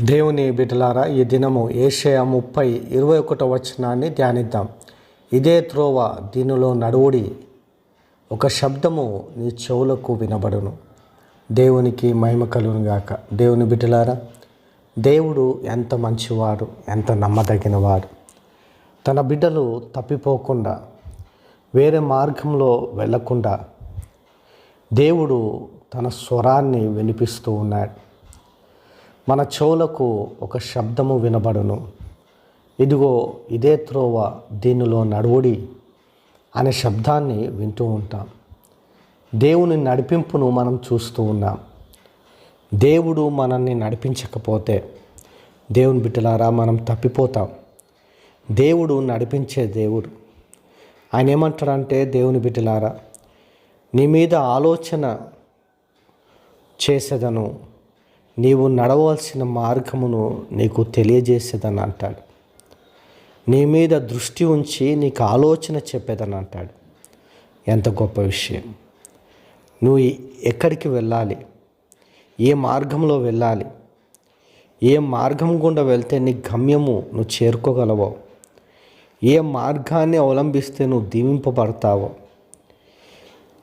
దేవుని బిడ్డలారా ఈ దినము ఏషయ ముప్పై ఇరవై ఒకటో వచనాన్ని ధ్యానిద్దాం. ఇదే త్రోవ దీనిలో నడువుడి. ఒక శబ్దము నీ చెవులకు వినబడును. దేవునికి మహిమ కలుగును గాక. దేవుని బిడ్డలారా దేవుడు ఎంత మంచివాడు ఎంత నమ్మదగినవాడు. తన బిడ్డలు తప్పిపోకుండా వేరే మార్గంలో వెళ్ళకుండా దేవుడు తన స్వరాన్ని వినిపిస్తూ ఉన్నాడు. మన చెవులకు ఒక శబ్దము వినబడును. ఇదిగో ఇదే త్రోవ దీనిలో నడువుడి అనే శబ్దాన్ని వింటూ ఉంటాం. దేవుని నడిపింపును మనం చూస్తూ ఉన్నాం. దేవుడు మనల్ని నడిపించకపోతే దేవుని బిడ్డలారా మనం తప్పిపోతాం. దేవుడు నడిపించే దేవుడు. ఆయన ఏమంటాడంటే దేవుని బిడ్డలారా నీ మీద ఆలోచన చేసేదను. నీవు నడవలసిన మార్గమును నీకు తెలియజేసేదని అంటాడు. నీ మీద దృష్టి ఉంచి నీకు ఆలోచన చెప్పేదని అంటాడు. ఎంత గొప్ప విషయం. నువ్వు ఎక్కడికి వెళ్ళాలి? ఏ మార్గంలో వెళ్ళాలి? ఏ మార్గం గుండా వెళ్తే నీ గమ్యము నువ్వు చేరుకోగలవో? ఏ మార్గాన్ని అవలంబిస్తే నువ్వు దీవింపబడతావో?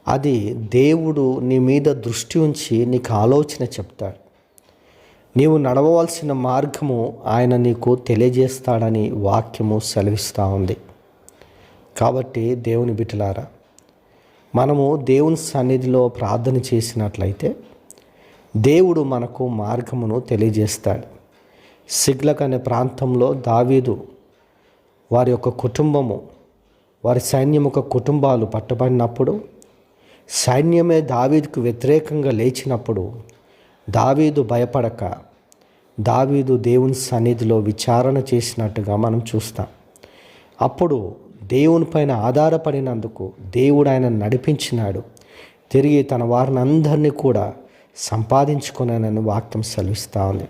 అది దేవుడు నీ మీద దృష్టి ఉంచి నీకు ఆలోచన చెప్తాడు. నీవు నడవవలసిన మార్గము ఆయన నీకు తెలియజేస్తాడని వాక్యము సెలవిస్తూ ఉంది. కాబట్టి దేవుని బిడ్డలారా మనము దేవుని సన్నిధిలో ప్రార్థన చేసినట్లయితే దేవుడు మనకు మార్గమును తెలియజేస్తాడు. సిగ్లక్ అనే ప్రాంతంలో దావీదు వారి యొక్క కుటుంబము వారి సైన్యం యొక్క కుటుంబాలు పట్టబడినప్పుడు సైన్యమే దావీదుకు వ్యతిరేకంగా లేచినప్పుడు దావీదు భయపడక. దావీదు దేవుని సన్నిధిలో విచారణ చేసినట్టుగా మనం చూస్తాం. అప్పుడు దేవుని పైన ఆధారపడినందుకు దేవుడు ఆయన నడిపించినాడు. తిరిగి తన వారిని అందరినీ కూడా సంపాదించుకున్నానని వాక్యం సెలవిస్తూ ఉంది.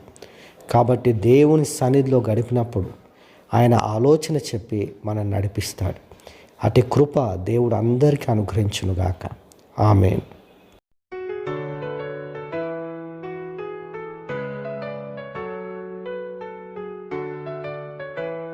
కాబట్టి దేవుని సన్నిధిలో గడిపినప్పుడు ఆయన ఆలోచన చెప్పి మనం నడిపిస్తాడు. అటు కృప దేవుడు అందరికీ అనుగ్రహించునుగాక. ఆమెను.